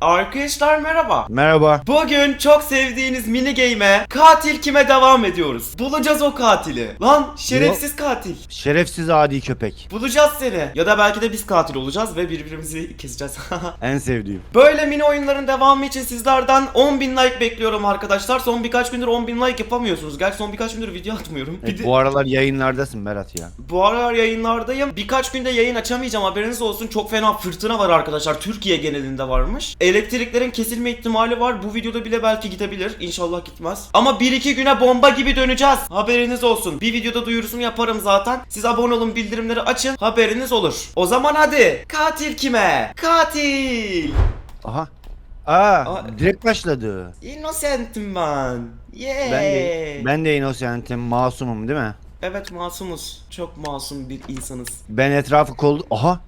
Arkadaşlar merhaba. Merhaba. Bugün çok sevdiğiniz mini game'e katil kime devam ediyoruz. Bulacağız o katili. Lan şerefsiz katil. Şerefsiz adi köpek. Bulacağız seni. Ya da belki de biz katil olacağız ve birbirimizi keseceğiz. En sevdiğim. Böyle mini oyunların devamı için sizlerden 10.000 like bekliyorum arkadaşlar. Son birkaç gündür 10.000 like yapamıyorsunuz. Gerçi son birkaç gündür video atmıyorum. Bir Evet, de- bu aralar yayınlardasın Berat ya. Bu aralar yayınlardayım. Birkaç günde yayın açamayacağım haberiniz olsun. Çok fena fırtına var arkadaşlar. Türkiye genelinde varmış. Elektriklerin kesilme ihtimali var. Bu videoda bile belki gidebilir. İnşallah gitmez. Ama 1-2 güne bomba gibi döneceğiz. Haberiniz olsun. Bir videoda duyurusunu yaparım zaten. Siz abone olun bildirimleri açın. Haberiniz olur. O zaman hadi. Katil kime? Katil. Aha. Aa, Aa. direkt başladı. Innocentim ben. Yeah. Ben de, ben de inocentim, masumum değil mi? Evet masumuz. Çok masum bir insanız. Ben etrafı kol... Aha.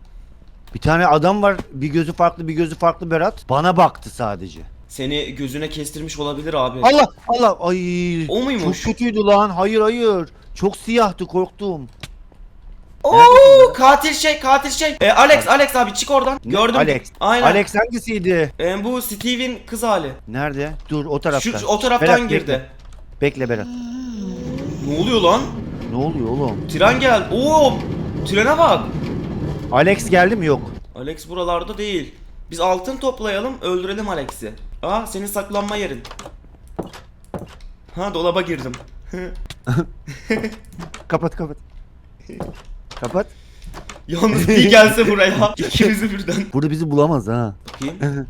Bir tane adam var. Bir gözü farklı, bir gözü farklı Berat. Bana baktı sadece. Seni gözüne kestirmiş olabilir abi. Allah Allah. Ay. O muymuş? Çok kötüydü lan. Hayır hayır. Çok siyahtı korktum. Oo katil şey katil şey. E, Alex Alex abi çık oradan. Gördüm. Alex. Aynen. Alex hangisiydi? E, bu Steve'in kız hali. Nerede? Dur o taraftan. Şu, o taraftan Berat, girdi. Bekle. bekle Berat. Ne oluyor lan? Ne oluyor oğlum? Tren geldi. Oo! Trene bak. Alex geldi mi? Yok. Alex buralarda değil. Biz altın toplayalım, öldürelim Alex'i. Aa, senin saklanma yerin. Ha, dolaba girdim. Kapat kapat. kapat. Yalnız bir gelse buraya, ikimizi birden. Burada bizi bulamaz ha. Bakayım.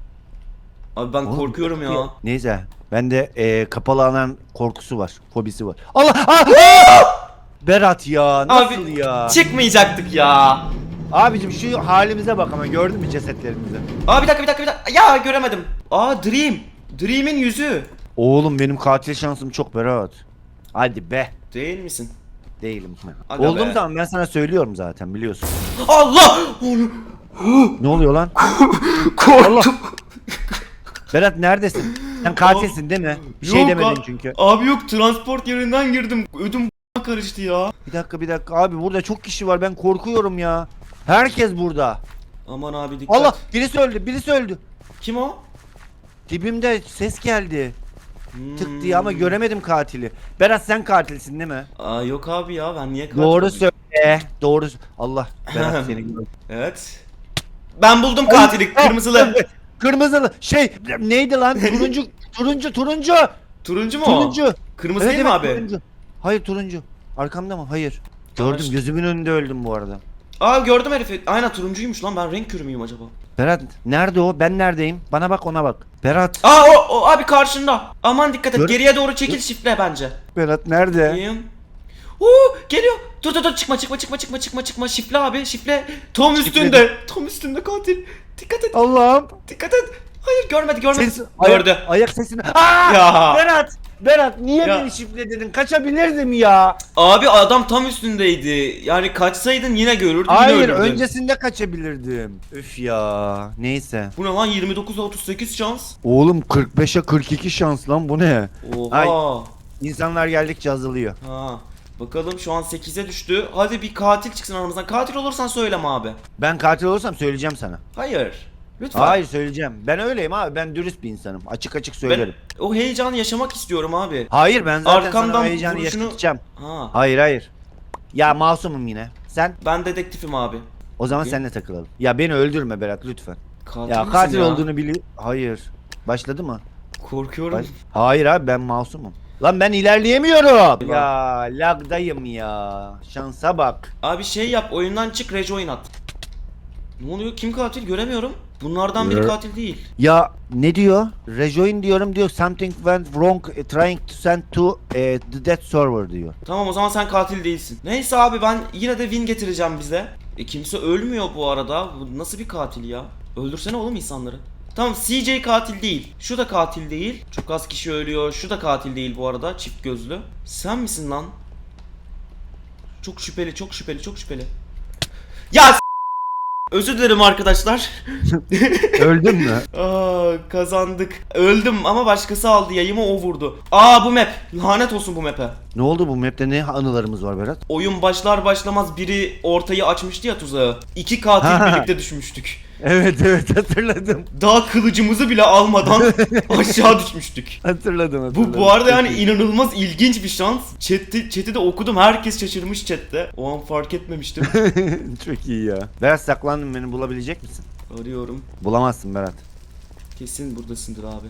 Abi ben Oğlum, korkuyorum ya. Neyse. Bende e, kapalı alan korkusu var. Fobisi var. Allah! Aa! Berat ya nasıl Abi, ya? Çıkmayacaktık ya. Abicim şu halimize bak ama gördün mü cesetlerimizi? Aa bir dakika bir dakika bir dakika. Ya göremedim. Aa Dream. Dream'in yüzü. Oğlum benim katil şansım çok Berat. Hadi be. Değil misin? Değilim. Aga Olduğum be. zaman ben sana söylüyorum zaten biliyorsun. Allah! Ne oluyor lan? Korktum. Berat neredesin? Sen katilsin değil mi? Bir şey Yok demedin çünkü. Abi yok transport yerinden girdim. Ödüm karıştı ya. Bir dakika bir dakika abi burada çok kişi var ben korkuyorum ya. Herkes burada. Aman abi dikkat. Allah birisi öldü birisi öldü. Kim o? Dibimde ses geldi. Tık Hmm. diye ama göremedim katili. Berat sen katilsin değil mi? Aa yok abi ya ben niye katil Doğru olayım? söyle. Doğru. Allah Berat seni gördü. Evet. Ben buldum katili kırmızılı. Kırmızılı. Şey neydi lan? Turuncu turuncu turuncu. Turuncu mu o? Turuncu. Kırmızı Evet, değil mi evet, abi? Turuncu. Hayır turuncu. Arkamda mı? Hayır. Gördüm gözümün önünde öldüm bu arada. Aa gördüm herifi. Aynen turuncuymuş lan ben renk körü müyüm acaba? Berat nerede o? Ben neredeyim? Bana bak ona bak. Berat. Aa o, o abi karşında. Aman dikkat et Gör- geriye doğru çekil şifre bence. Berat nerede? Bakayım. Uuu geliyor. Dur dur dur çıkma çıkma çıkma çıkma çıkma çıkma şifle abi şifle. Tam üstünde. Tam üstünde katil. Dikkat et Allah'ım. dikkat et. Hayır görmedi görmedi. Ses, Gördü. Ayak, ayak sesini. Aa! Ya. Berat. Berat niye Ya. beni şifredin? Kaçabilirdim ya. Abi adam tam üstündeydi. Yani kaçsaydın yine görürdün yine Hayır ölürdün. öncesinde kaçabilirdim. Üf ya. Neyse. Bu ne lan 29'a 38 şans. Oğlum 45'e 42 şans lan bu ne? Oha. Ay. İnsanlar geldikçe azalıyor. Ha. Bakalım şu an 8'e düştü. Hadi bir katil çıksın aramızdan. Katil olursan söyleme abi. Ben katil olursam söyleyeceğim sana. Hayır. Lütfen. Hayır söyleyeceğim. Ben öyleyim abi. Ben dürüst bir insanım. Açık açık Ben söylerim. o heyecanı yaşamak istiyorum abi. Hayır ben zaten Arkamdan sana o heyecanı vuruşunu- yaşatacağım. Ha. Hayır hayır. Ya masumum yine. Sen Ben dedektifim abi. o zaman Okey. seninle takılalım. Ya beni öldürme Berat lütfen. Katil Ya katil ya? olduğunu bili... Hayır. Başladı mı? Korkuyorum. Baş- Hayır abi ben masumum. Lan ben ilerleyemiyorum. Ya lagdayım ya. Şansa bak. Abi şey yap oyundan çık rejoin at. Ne oluyor? Kim katil? Göremiyorum. Bunlardan biri Gör- katil değil. Ya ne diyor? Rejoin diyorum diyor. Something went wrong eh, trying to send to eh, the death server diyor. Tamam o zaman sen katil değilsin. Neyse abi ben yine de win getireceğim bize. E kimse ölmüyor bu arada. Bu nasıl bir katil ya? Öldürsene oğlum insanları. Tamam CJ katil değil. Şu da katil değil. Çok az kişi ölüyor. Şu da katil değil bu arada. Çift gözlü. Sen misin lan? Çok şüpheli, çok şüpheli, çok şüpheli. Ya Özür dilerim arkadaşlar. Öldün mü? Aa, kazandık. Öldüm ama başkası aldı yayımı o vurdu. Aa bu map. Lanet olsun bu map'e. Ne oldu bu map'te ne anılarımız var Berat? Oyun başlar başlamaz biri ortayı açmıştı ya tuzağı. İki katil birlikte düşmüştük. Evet evet hatırladım. Daha kılıcımızı bile almadan aşağı düşmüştük. Hatırladım hatırladım. Bu bu arada yani inanılmaz ilginç bir şans. Chat'i, chat'i de okudum. Herkes şaşırmış chatte. O an fark etmemiştim. Çok iyi ya. Berat saklandım beni bulabilecek misin? Arıyorum. Bulamazsın Berat. Kesin buradasındır abi.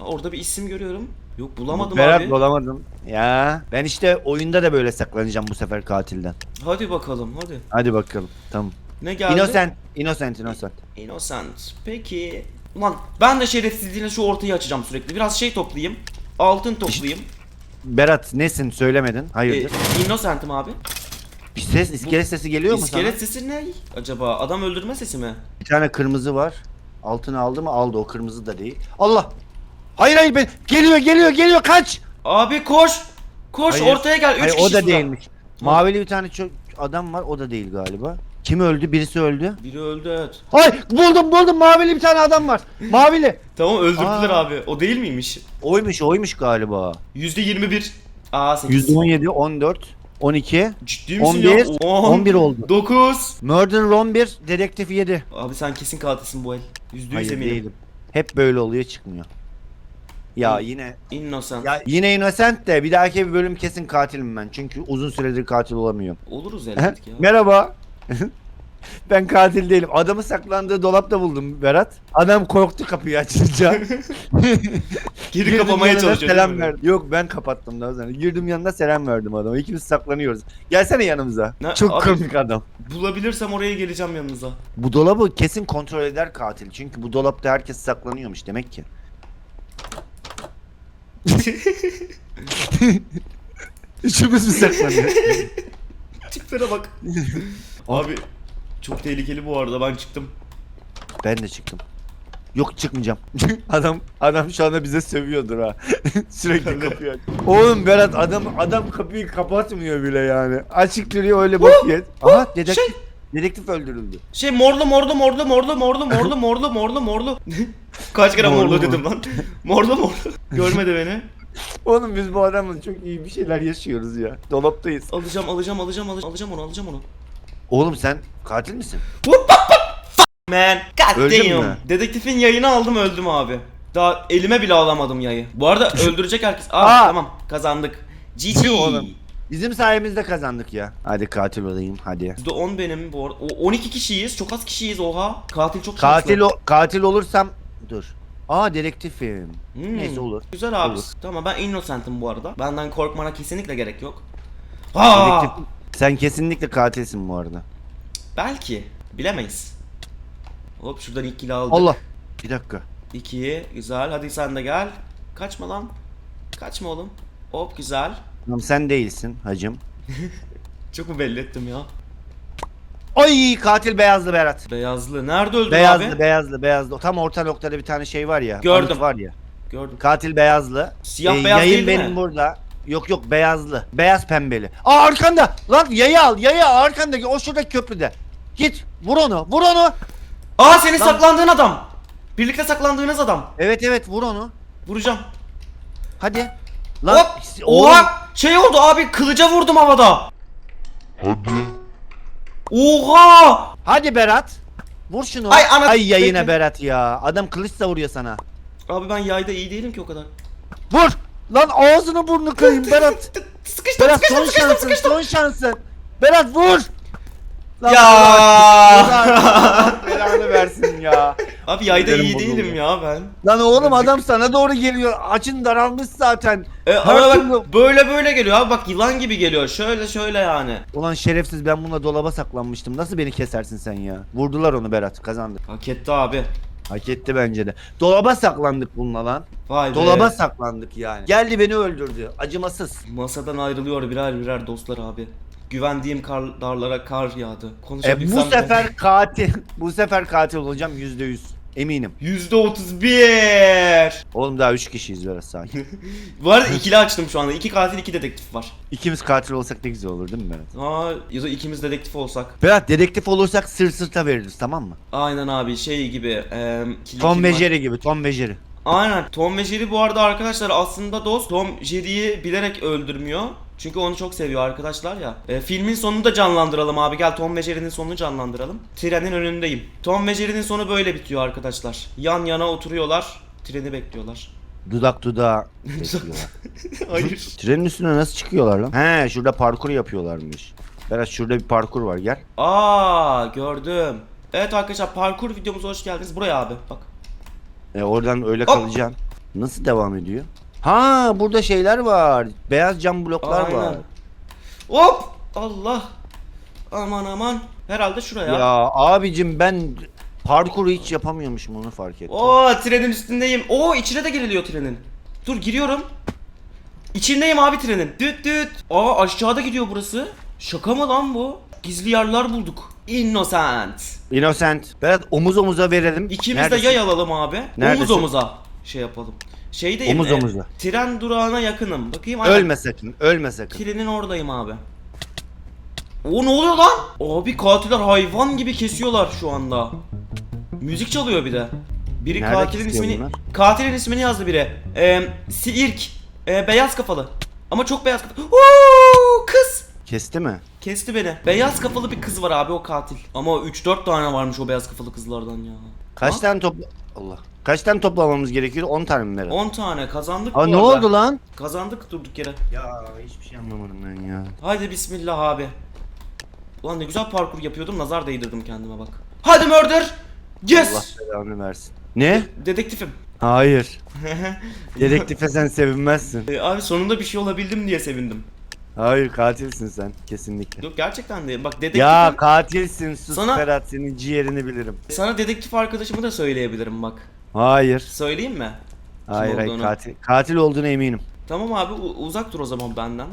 Orada bir isim görüyorum. Yok bulamadım Berat abi. bulamadım. Ya ben işte oyunda da böyle saklanacağım bu sefer katilden. Hadi bakalım hadi. Hadi bakalım. Tamam. Ne geldi? Innocent. Innocent, innocent. Innocent. Peki. Ulan ben de şerefsizliğine şu ortayı açacağım sürekli. Biraz şey toplayayım. Altın toplayayım. Berat nesin söylemedin? Ee, Hayırdır? Innocent'ım abi. Bir ses, iskelet sesi geliyor mu İskelet sana? sesi ne acaba? Adam öldürme sesi mi? Bir tane kırmızı var. Altını aldı mı? Aldı. O kırmızı da değil. Allah! Hayır hayır ben geliyor geliyor geliyor kaç! Abi koş. Koş Hayır. ortaya gel. Üç Hayır kişi o da değilmiş. Mavili bir tane çok adam var. O da değil galiba. Kim öldü? Birisi öldü. Biri öldü evet. Hay buldum buldum mavili bir tane adam var. Mavili. Tamam öldürdüler Aa. abi. O değil miymiş? Oymuş oymuş galiba. Yüzde 21. Aa 8. %17, 14, 12, Ciddi misin 11, ya? 11 oldu. 9. Murder 11, dedektif 7. Abi sen kesin katilsin bu el. Yüzde yüz Hayır eminim. değilim. Hep böyle oluyor çıkmıyor. Ya yine Innocent. ya yine innocent de bir dahaki bir bölüm kesin katilim ben. Çünkü uzun süredir katil olamıyorum. Oluruz elbet ya. Merhaba. ben katil değilim. Adamı saklandığı dolapta buldum Berat. Adam korktu kapıyı açınca. Geri Girdim kapamaya yanına çalışıyor. Selam mi? verdim. Yok ben kapattım daha sonra. Girdim yanına selam verdim adama. İkimiz saklanıyoruz. Gelsene yanımıza. Ne- Çok abi- komik adam. Bulabilirsem oraya geleceğim yanınıza. Bu dolabı kesin kontrol eder katil. Çünkü bu dolapta herkes saklanıyormuş demek ki. Üçümüz mü saklanıyor? Tiplere bak. Abi çok tehlikeli bu arada ben çıktım. ben de çıktım. Yok çıkmayacağım. adam adam şu anda bize sövüyordur ha. Sürekli kapıyı aç. Oğlum Berat adam adam kapıyı kapatmıyor bile yani. Açık duruyor öyle bakıyor. Aha dedektif. Şey Dedektif öldürüldü. şey morlu morlu morlu morlu morlu morlu morlu morlu morlu. Kaç kere Morlu morlu, dedim lan. morlu morlu. Görmedi beni. Oğlum biz bu adamla çok iyi bir şeyler yaşıyoruz ya. Dolaptayız. Alacağım alacağım alacağım alacağım alacağım onu alacağım onu. Oğlum sen katil misin? Man. God Öldün damn. mü? Dedektifin yayını aldım öldüm abi. Daha elime bile alamadım yayı. Bu arada öldürecek herkes. Aa, Aa. tamam kazandık. GG. Oğlum. Bizim sayemizde kazandık ya. Hadi katil olayım hadi. %10 benim bu arada. O 12 kişiyiz. Çok az kişiyiz oha. Katil çok şanslı. Katil o katil olursam dur. Aa dedektifim. Hmm, Neyse olur. Güzel abi. Olur. Tamam ben innocent'ım bu arada. Benden korkmana kesinlikle gerek yok. Ha! Dedektif. Sen kesinlikle katilsin bu arada. Belki. Bilemeyiz. Hop şuradan ilk kill aldık. Allah. Bir dakika. 2 güzel. Hadi sen de gel. Kaçma lan. Kaçma oğlum. Hop güzel. Tamam sen değilsin hacım. Çok mu belli ettim ya? Ay katil beyazlı Berat. Beyazlı. Nerede öldün Beyazlı abi? beyazlı beyazlı. Tam orta noktada bir tane şey var ya. Gördüm. var ya. Gördüm. Katil beyazlı. Siyah Ee, beyaz yayın değil benim mi? burada. Yok yok beyazlı. Beyaz pembeli. Aa arkanda. Lan yayı al yayı al arkandaki o şuradaki köprüde. Git vur onu vur onu. Aa senin Lan- saklandığın adam. Birlikte saklandığınız adam. Evet evet vur onu. Vuracağım. Hadi. Lan Hop. oğlum. Oha. Şey oldu abi kılıca vurdum havada. Hadi. Oha. Hadi Berat. Vur şunu. Ay, ana- Ay yayına Bekle. Berat ya. Adam kılıçla vuruyor sana. Abi ben yayda iyi değilim ki o kadar. Vur. Lan ağzını burnunu kırayım Berat. Sıkıştım Berat sıkıştım son sıkıştım şansın sıkıştım. son şansın. Berat vur. Lan Ya. Allah belanı versin ya. Abi yayda iyi değilim ya ben. Lan oğlum adam sana doğru geliyor. Açın daralmış zaten. E, Her ama türlü- bak böyle böyle geliyor abi bak yılan gibi geliyor. Şöyle şöyle yani. Ulan şerefsiz ben bununla dolaba saklanmıştım. Nasıl beni kesersin sen ya? Vurdular onu Berat kazandık. Hak etti abi. Hak etti bence de. Dolaba saklandık bununla lan. Vay be. Dolaba saklandık yani. Geldi beni öldürdü. Acımasız. Masadan ayrılıyor birer birer dostlar abi. Güvendiğim kar, darlara kar yağdı. E, Konuşabilsem bu sefer katil. bu sefer katil olacağım yüzde yüz. Eminim. Yüzde otuz bir. Oğlum daha üç kişiyiz biraz sakin. Bu arada ikili açtım şu anda. İki katil iki dedektif var. İkimiz katil olsak ne güzel olur değil mi Berat? Aa ya da ikimiz dedektif olsak. Berat dedektif olursak sır sırta veririz tamam mı? Aynen abi şey gibi. E, Tom ve? Jerry gibi Tom ve Jerry. Aynen. Tom ve Jerry bu arada arkadaşlar aslında dost. Tom Jerry'yi bilerek öldürmüyor. Çünkü onu çok seviyor arkadaşlar ya. E, filmin sonunu da canlandıralım abi. Gel Tom ve Jerry'nin sonunu canlandıralım. Trenin önündeyim. Tom ve Jerry'nin sonu böyle bitiyor arkadaşlar. Yan yana oturuyorlar. Treni bekliyorlar. Dudak dudağa bekliyorlar. Hayır. Trenin üstüne nasıl çıkıyorlar lan? He şurada parkur yapıyorlarmış. Berat şurada bir parkur var gel. Aa gördüm. Evet arkadaşlar parkur videomuza hoş geldiniz. Buraya abi bak. E, oradan öyle Hop. kalacaksın. Nasıl devam ediyor? Ha burada şeyler var. Beyaz cam bloklar Aynen. var. Hop! Allah! Aman aman. Herhalde şuraya. Ya abicim ben parkuru hiç yapamıyormuşum onu fark ettim. Oo trenin üstündeyim. Oo içine de giriliyor trenin. Dur giriyorum. İçindeyim abi trenin. Düt düt. Aa aşağıda gidiyor burası. Şaka mı lan bu? Gizli yerler bulduk. Innocent. Innocent. Berat omuz omuza verelim. İkimiz Neredesin? de yay alalım abi. Neredesin? Omuz omuza şey yapalım. Şeydeyim. Omuz e, omuza. Tren durağına yakınım. Bakayım. aynen. Ölme sakın. Ölme sakın. Trenin oradayım abi. O ne oluyor lan? Abi katiller hayvan gibi kesiyorlar şu anda. Müzik çalıyor bir de. Biri Nerede katilin ismini bunlar? katilin ismini yazdı biri. Ee, Sirk. Ee, beyaz kafalı. Ama çok beyaz kafalı. Oo, kız. Kesti mi? Kesti beni. Beyaz kafalı bir kız var abi o katil. Ama 3-4 tane varmış o beyaz kafalı kızlardan ya. Kaç Ha? tane topla... Allah. Kaç tane toplamamız gerekiyor? 10 tane mi Berat? 10 tane kazandık Aa bu ne arada. oldu lan? Kazandık durduk yere. Ya hiçbir şey anlamadım ben ya. Haydi bismillah abi. Ulan ne güzel parkur yapıyordum nazar değdirdim kendime bak. Hadi murder. Allah Yes. belanı versin. Ne? Dedektifim. Hayır. Dedektife sen sevinmezsin. Ee, abi sonunda bir şey olabildim diye sevindim. Hayır katilsin sen kesinlikle. Yok gerçekten de bak dedektifim. Ya katilsin sus Sana- Ferhat senin ciğerini bilirim. Sana dedektif arkadaşımı da söyleyebilirim bak. Hayır. Söyleyeyim mi? Hayır hayır olduğunu. katil. Katil olduğuna eminim. Tamam abi u- uzak dur o zaman benden.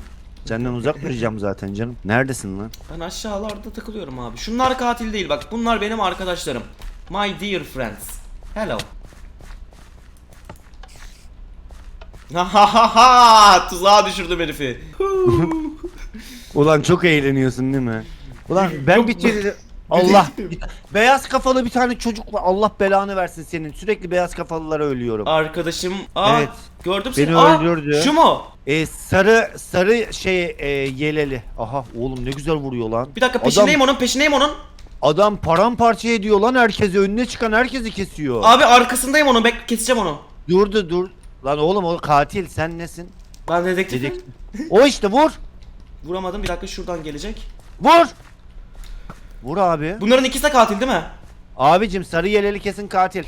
Senden uzak duracağım zaten canım. Neredesin lan? Ben aşağılarda takılıyorum abi. Şunlar katil değil bak bunlar benim arkadaşlarım. My dear friends. Hello. Ha ha ha ha! Tuzağa düşürdüm herifi. Ulan çok eğleniyorsun değil mi? Ulan ben Yok, bir kere... Allah! Beyaz kafalı bir tane çocuk var. Allah belanı versin senin. Sürekli beyaz kafalılara ölüyorum. Arkadaşım. Aa, Evet. Gördüm seni. Beni Aa, öldürdü. Şu mu? E, sarı sarı şey e, yeleli. Aha oğlum ne güzel vuruyor lan. Bir dakika Adam- peşindeyim onun peşindeyim onun. Adam paramparça ediyor lan herkesi. Önüne çıkan herkesi kesiyor. Abi arkasındayım onun. Bek keseceğim onu. Durdu dur. Lan oğlum o katil sen nesin? Ben dedektifim. Dedektif. O işte vur. Vuramadım. Bir dakika şuradan gelecek. Vur. Vur abi. Bunların ikisi de katil değil mi? Abicim sarı yeleli kesin katil.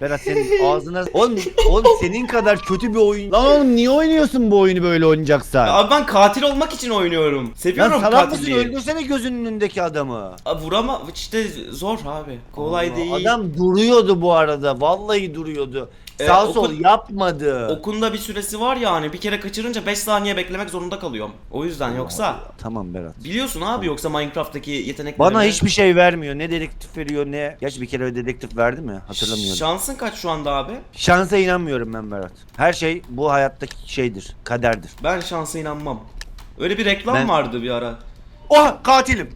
Berat senin ağzına... Oğlum, oğlum senin kadar kötü bir oyun... Lan oğlum niye oynuyorsun bu oyunu böyle oynayacaksan? Ya Abi ben katil olmak için oynuyorum. Lan Seviyorum salak mısın katilliği. öldürsene gözünün önündeki adamı. Abi Vurama işte zor abi. Kolay Allah, değil. Adam duruyordu bu arada. Vallahi duruyordu. Ee, Sağ okul- sol yapmadı. Okunda bir süresi var ya hani bir kere kaçırınca 5 saniye beklemek zorunda kalıyorum. O yüzden yoksa Tamam Berat. biliyorsun abi yoksa Minecraft'taki yeteneklerimi. Bana hiçbir şey vermiyor. Ne dedektif veriyor ne... Gerçi bir kere dedektif verdi mi? Hatırlamıyorum. Şansın kaç şu anda abi? Şansa inanmıyorum ben Berat. Her şey bu hayattaki şeydir. Kaderdir. Ben şansa inanmam. Öyle bir reklam Ben- vardı bir ara. Oh katilim.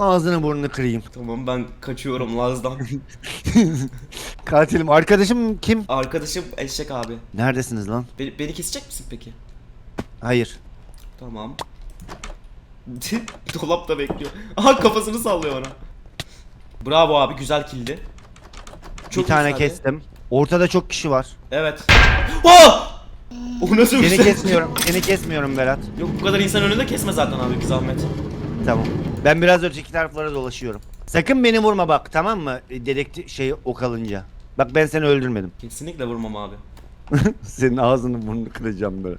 Ağzını burnunu kırayım. Tamam ben kaçıyorum Laz'dan. Katilim. Arkadaşım kim? Arkadaşım eşek abi. Neredesiniz lan? Beni, beni kesecek misin peki? Hayır. Tamam. Dolapta bekliyor. Aha kafasını sallıyor bana. Bravo abi güzel kildi. bir tane güzeldi. kestim. Ortada çok kişi var. Evet. Oh! O nasıl Seni şey? kesmiyorum. Seni kesmiyorum Berat. Yok bu kadar insan önünde kesme zaten abi bir zahmet. Tamam. Ben biraz öteki taraflara dolaşıyorum. Sakın beni vurma bak tamam mı? Dedektif şey ok alınca. Bak ben seni öldürmedim. Kesinlikle vurmam abi. Senin ağzını burnunu kıracağım böyle.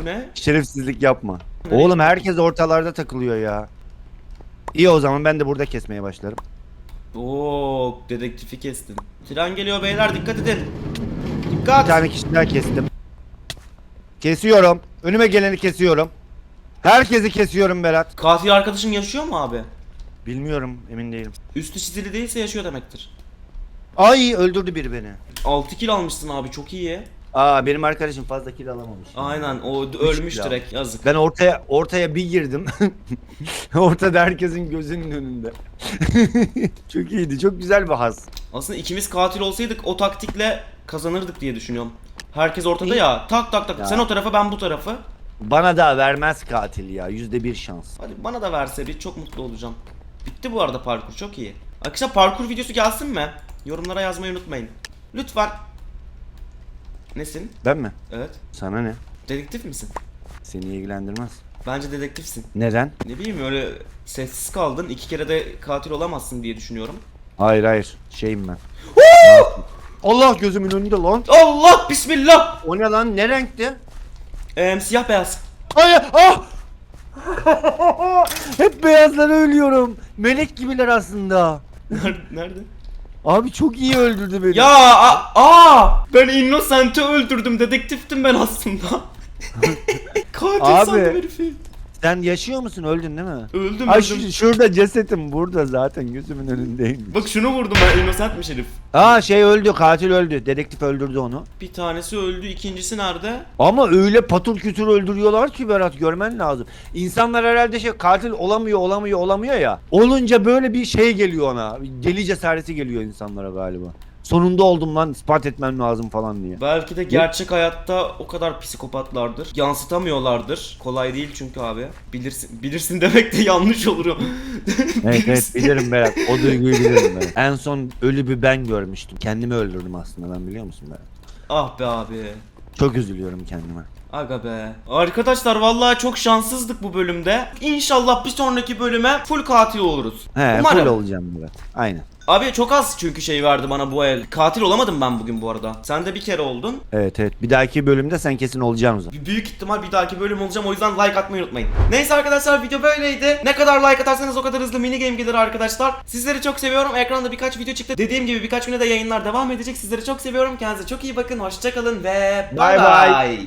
Bu ne? Şerefsizlik yapma. Ne? Oğlum herkes ortalarda takılıyor ya. İyi o zaman ben de burada kesmeye başlarım. Oo dedektifi kestin. Tren geliyor beyler dikkat edin. Bir Dikkat. tane kişi daha kestim. Kesiyorum. Önüme geleni kesiyorum. Herkesi kesiyorum Berat. Katil arkadaşın yaşıyor mu abi? Bilmiyorum emin değilim. Üstü çizili değilse yaşıyor demektir. Ay öldürdü biri beni. 6 kill almışsın abi çok iyi. Aa benim arkadaşım fazla kill alamamış. Aynen o ölmüş kill direkt yazık. Ben ortaya ortaya bir girdim. Ortada herkesin gözünün önünde. çok iyiydi. Çok güzel bir haz. Aslında ikimiz katil olsaydık o taktikle kazanırdık diye düşünüyorum. Herkes ortada ya. Tak tak tak. Ya. Sen o tarafa ben bu tarafı. Bana da vermez katil ya. Yüzde bir şans. Hadi bana da verse bir çok mutlu olacağım. Bitti bu arada parkur çok iyi. Arkadaşlar parkur videosu gelsin mi? Yorumlara yazmayı unutmayın. Lütfen. Nesin? Ben mi? Evet. Sana ne? Dedektif misin? Seni ilgilendirmez. Bence dedektifsin. Neden? Ne bileyim öyle sessiz kaldın. iki kere de katil olamazsın diye düşünüyorum. Hayır hayır. Şeyim ben. Allah gözümün önünde lan. Allah bismillah. O ne lan? Ne renkti? Eee siyah beyaz. Hayır. Ah! Hep beyazlara ölüyorum. Melek gibiler aslında. Nerede? Abi çok iyi öldürdü beni. Ya a- aa ben Innocent'ı öldürdüm. Dedektiftim ben aslında. Katil Abi. sandım herifi. Sen yaşıyor musun? Öldün değil mi? Öldüm Ay öldüm. şu, şurada cesetim burada zaten gözümün önündeyim. Bak şunu vurdum ben Innocent'miş herif. Aa şey öldü katil öldü. Dedektif öldürdü onu. Bir tanesi öldü, ikincisi nerede? Ama öyle patır kütür öldürüyorlar ki Berat görmen lazım. İnsanlar herhalde şey katil olamıyor olamıyor olamıyor ya. Olunca böyle bir şey geliyor ona. Deli cesareti geliyor insanlara galiba. Sonunda oldum lan ispat etmem lazım falan diye. Belki de gerçek hayatta o kadar psikopatlardır. Yansıtamıyorlardır. Kolay değil çünkü abi. Bilirsin bilirsin demek de yanlış olur. Evet evet bilirim Berat. O duyguyu bilirim Berat. En son ölü bir ben görmüştüm. Kendimi öldürdüm aslında ben biliyor musun Berat? Ah be abi. Çok üzülüyorum kendime. Aga be. Arkadaşlar vallahi çok şanssızdık bu bölümde. İnşallah bir sonraki bölüme full katil oluruz. He Umarım. full olacağım Berat. Aynen. Abi çok az çünkü şey verdi bana bu el. Katil olamadım ben bugün bu arada. Sen de bir kere oldun. Evet evet bir dahaki bölümde sen kesin olacaksın o zaman. Büyük ihtimal bir dahaki bölüm olacağım o yüzden like atmayı unutmayın. Neyse arkadaşlar video böyleydi. Ne kadar like atarsanız o kadar hızlı mini game gelir arkadaşlar. Sizleri çok seviyorum. Ekranda birkaç video çıktı. Dediğim gibi birkaç güne de yayınlar devam edecek. Sizleri çok seviyorum. Kendinize çok iyi bakın. Hoşçakalın ve bye bye. bye.